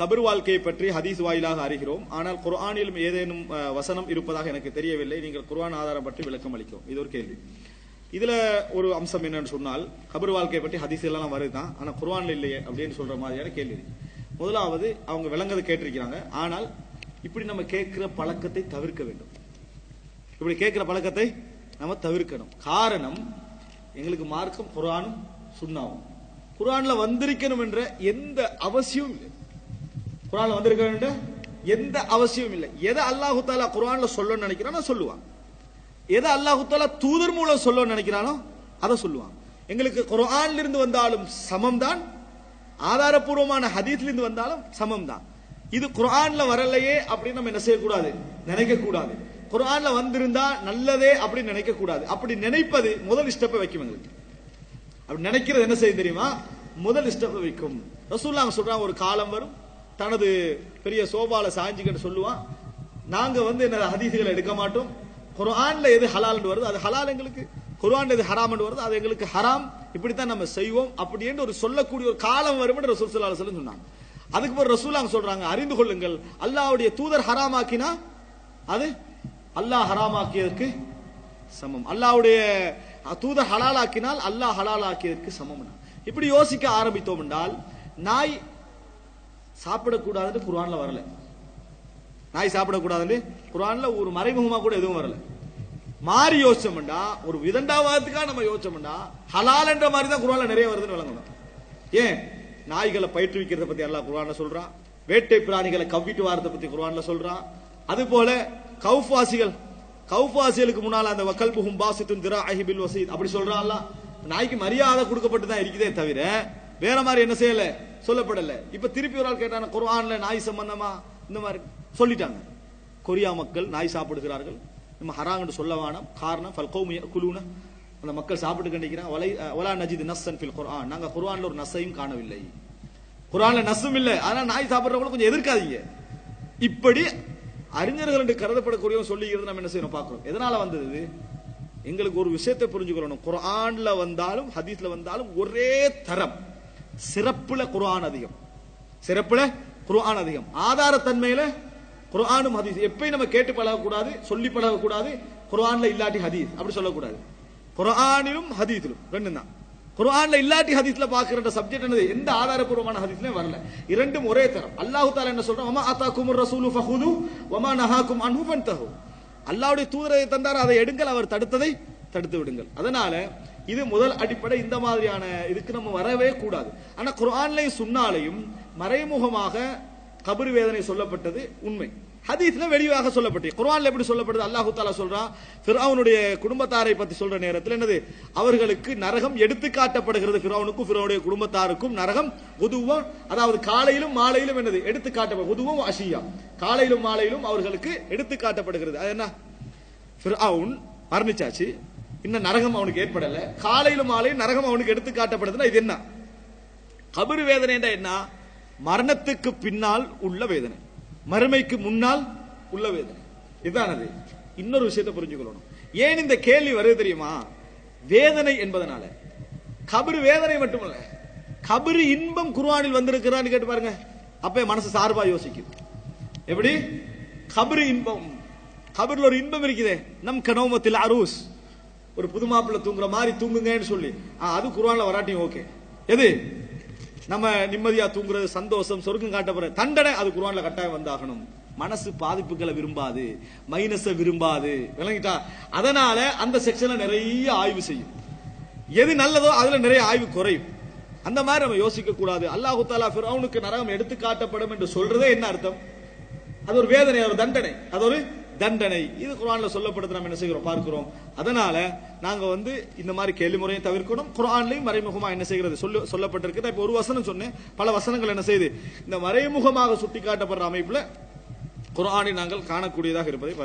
கபர் வாழ்க்கையை பற்றி ஹதீஸ் வாயிலாக அறிகிறோம். ஆனால் குர்ஆனிலும் ஏதேனும் வசனம் இருப்பதாக எனக்கு தெரியவில்லை. நீங்கள் குர்ஆன் ஆதாரம் பற்றி விளக்கம் அளிக்கும். இது ஒரு கேள்வி. இதுல ஒரு அம்சம் என்னன்னு சொன்னால் கபர் வாழ்க்கையை பற்றி ஹதீஸ் எல்லாம் வருதுதான். ஆனா குர்ஆன்ல இல்லையே அப்படின்னு சொல்ற மாதிரியான கேள்வி. முதலாவது அவங்க விளங்கதை கேட்டிருக்கிறாங்க. ஆனால் இப்படி நம்ம கேட்கிற பழக்கத்தை தவிர்க்க வேண்டும். இப்படி கேட்கிற பழக்கத்தை நம்ம தவிர்க்கணும். காரணம் எங்களுக்கு மார்க்கம் குரானும் சுண்ணாவும். குரான்ல வந்திருக்கணும் என்ற எந்த அவசியமும் இல்லை. குர்ஆன்ல வந்திருக்க வேண்டும் எந்த அவசியமும் இல்லை. எதை அல்லாஹு தாலா குரான்ல சொல்லணும்னு நினைக்கிறானோ சொல்லுவான். எதை அல்லாஹு தாலா தூதர் மூலம் சொல்லணும்னு நினைக்கிறானோ அதை சொல்லுவான். எங்களுக்கு குரான்ல இருந்து வந்தாலும் சமம் தான் ஆதாரபூர்வமான ஹதீஸ்ல இருந்து வந்தாலும் சமம் தான் இது குரான்ல வரலையே அப்படின்னு நம்ம என்ன செய்யக்கூடாது? நினைக்க கூடாது குரான்ல வந்திருந்தா நல்லதே அப்படின்னு நினைக்க கூடாது அப்படி நினைப்பது முதல் ஸ்டெப்பை வைக்கும் எங்களுக்கு. அப்படி நினைக்கிறது என்ன செய்யும் தெரியுமா? முதல் ஸ்டெப்பை வைக்கும். ரசூல்லா சொல்றாங்க ஒரு காலம் வரும். தனது பெரிய சோபால சாஞ்சிக்கிட்டு சொல்லுவான். நாங்க வந்து என்ன ஹதீசுகளை எடுக்க மாட்டோம். குரான்ல எது ஹலால்னு வருது அது ஹலால் எங்களுக்கு. குரான் எது ஹராம்னு வருது அது எங்களுக்கு ஹராம். இப்படித்தான் நம்ம செய்வோம். அப்படின்னு ஒரு சொல்லக்கூடிய ஒரு காலம் வரும் என்று ரசூல் ஸல்லல்லாஹு சொன்னாங்க. அதுக்கு ஒரு ரசூலாங்க சொல்றாங்க அறிந்து கொள்ளுங்கள். அல்லாவுடைய தூதர் ஹராமாக்கினா அது அல்லாஹ் ஹராமாக்கியதற்கு சமம். அல்லாவுடைய தூதர் ஹலாலாக்கினால் அல்லாஹ் ஹலாலாக்கியதற்கு சமம் இப்படி யோசிக்க ஆரம்பித்தோம் என்றால் நாய் சாப்பிடக்கூடாதுன்னு குர்ஆன்ல வரல. நாய் சாப்பிடக்கூடாதுன்னு குர்ஆன்ல ஒரு மறைமுகமா கூட எதுவும் வரல. மாறி யோசிச்சோம்னா ஒரு விதண்டாவாதத்துக்காக நம்ம யோசிச்சோம்னா ஹலால் என்ற மாதிரி தான் குர்ஆன்ல நிறைய வருதுன்னு விளங்கணும். ஏன்? நாய்களை பயிற்றுவிக்கிறத பத்தி எல்லாம் குர்ஆன்ல சொல்றான். வேட்டை பிராணிகளை கவ்விட்டு வாரத்தை பத்தி குர்ஆன்ல சொல்றான். அது போல கௌஃபாசிகள் கௌஃபாசிகளுக்கு முன்னால அந்த வக்கல்புஹும் பாசித்தும் திரா அஹிபில் வசீத் அப்படி சொல்றான் நாய்க்கு மரியாதை கொடுக்கப்பட்டு தான் இருக்குதே தவிர வேற மாதிரி என்ன செய்யல? சொல்லப்படல. இப்ப திருப்பி ஒரு ஆள் கேட்டான குர்ஆன்ல நாய் சம்பந்தமா? இந்த மாதிரி சொல்லிட்டாங்க. கொரியா மக்கள் நாய் சாப்பிடுகிறார்கள். நம்ம ஹராங்கன்னு சொல்ல வேணாம். காரணம் ஃபல்கௌம் குலூன அந்த மக்கள் சாப்பிட்டு கண்டிக்கிறான் வலை வலா நஜித் நஸ்ஸன் ஃபில் குர்ஆன். நாங்க குர்ஆன்ல ஒரு நஸ்ஸையும் காணவில்லை. குரான்ல நஸ்ஸும் இல்லை. ஆனா நாய் சாப்பிடுறவங்க கொஞ்சம் எதிர்க்காதீங்க. இப்படி அறிஞர்கள் என்று கருதப்படக்கூடிய சொல்லிக்கிறது நம்ம என்ன செய்யணும் பார்க்கிறோம். எதனால வந்தது எங்களுக்கு ஒரு விஷயத்தை புரிஞ்சுக்கணும் குரான்ல வந்தாலும் ஹதீஸ்ல வந்தாலும் ஒரே தரம். சிறப்புல குர்ஆன் அதிகம். சிறப்புல குர்ஆன் அதிகம். ஆதாரத்தன்மையில குர்ஆனும் ஹதீஸ். எப்பயும் நம்ம கேட்டு பழகக்கூடாது சொல்லி பழகக்கூடாது குர்ஆன்ல இல்லாட்டி ஹதீஸ். அப்படி சொல்லக்கூடாது. குர்ஆனிலும் ஹதீஸிலும் ரெண்டும் தான் குர்ஆன்ல இல்லாட்டி ஹதீஸ்ல பாக்குற சப்ஜெக்ட் என்னது? எந்த ஆதாரபூர்வமான ஹதீஸ்லயும் வரல. இரண்டும் ஒரே தரம். அல்லாஹு தாலா என்ன சொல்றான்? வமா அத்தாக்கும் ரசூலு ஃபஹுது வமா நஹாக்கும் அன்ஹு ஃபன்தஹு. அல்லாஹ்வுடைய தூதரை தந்தார்? அதை எடுங்கள் அவர் தடுத்ததை தடுத்து விடுங்கள். அதனால இது முதல் அடிப்படை இந்த மாதிரியான இதுக்கு நம்ம வரவே கூடாது. ஆனா குரான்லையும் சுன்னாலையும் மறைமுகமாக கபர் வேதனை சொல்லப்பட்டது உண்மை. ஹதீஸ்ல வெளிவாக சொல்லப்பட்டு குர்ஆன்ல எப்படி சொல்லப்படுது? அல்லாஹு தாலா சொல்றான் ஃபிரௌனுடைய குடும்பத்தாரை பத்தி சொல்ற நேரத்தில் என்னது? அவர்களுக்கு நரகம் எடுத்து காட்டப்படுகிறது. ஃபிரௌனுக்கும் ஃபிரௌனுடைய குடும்பத்தாருக்கும் நரகம் உதுவும் அதாவது காலையிலும் மாலையிலும் என்னது? எடுத்து காட்டப்படும் உதுவம் அஷியா. காலையிலும் மாலையிலும் அவர்களுக்கு எடுத்து காட்டப்படுகிறது. அது என்ன? ஃபிரௌன் மரணிச்சாச்சு. இன்னும் நரகம் அவனுக்கு ஏற்படல. காலையிலும் மாலையும் நரகம் அவனுக்கு எடுத்து காட்டப்படுதுன்னா இது என்ன? கபர் வேதனை என்ன? மரணத்துக்கு பின்னால் உள்ள வேதனை. மறுமைக்கு முன்னால் உள்ள வேதனை. இதுதான் அது இன்னொரு விஷயத்தை புரிஞ்சுக்கொள்ளணும் ஏன் இந்த கேள்வி வருது தெரியுமா? வேதனை என்பதனால. கபரு வேதனை மட்டுமல்ல. கபரு இன்பம் குர்வானில் வந்திருக்கிறான்னு கேட்டு பாருங்க. அப்ப மனசு சார்பா யோசிக்கும் எப்படி? கபரு இன்பம். கபரில் ஒரு இன்பம் இருக்குதே. நம் கனோமத்தில் அரூஸ். ஒரு புது மாப்பிள்ளை தூங்குற மாதிரி தூங்குங்கன்னு சொல்லி. ஆ, அது குரான்ல வராட்டியும் ஓகே. எது? நம்ம நிம்மதியா தூங்குறது சந்தோஷம் சொர்க்கம் காட்டப்படுற தண்டனை அது குரான்ல கட்டாயம் வந்தாகணும். மனசு பாதிப்புகளை விரும்பாது மைனஸ விரும்பாது. விளங்கிட்டா? அதனால அந்த செக்ஷன்ல நிறைய ஆய்வு செய்யும். எது நல்லதோ அதுல நிறைய ஆய்வு குறையும். அந்த மாதிரி நம்ம யோசிக்க கூடாது அல்லாஹு தாலா ஃபிரௌனுக்கு நரகம் எடுத்து காட்டப்படும் என்று சொல்றதே என்ன அர்த்தம்? அது ஒரு வேதனை அது ஒரு தண்டனை. அது ஒரு தண்டனை. இது குரான்ல சொல்லப்படுது நம்ம என்ன செய்கிறோம்? பார்க்கிறோம். அதனால நாங்க வந்து இந்த மாதிரி கேள்வி முறையை தவிர்க்கணும். குரான்லையும் மறைமுகமா என்ன செய்கிறது? சொல்லு சொல்லப்பட்டிருக்கு. இப்ப ஒரு வசனம் சொன்னேன். பல வசனங்கள் என்ன செய்யுது இந்த மறைமுகமாக சுட்டிக்காட்டப்படுற அமைப்புல குரானை நாங்கள் காணக்கூடியதாக இருப்பதை பார்க்கிறோம்.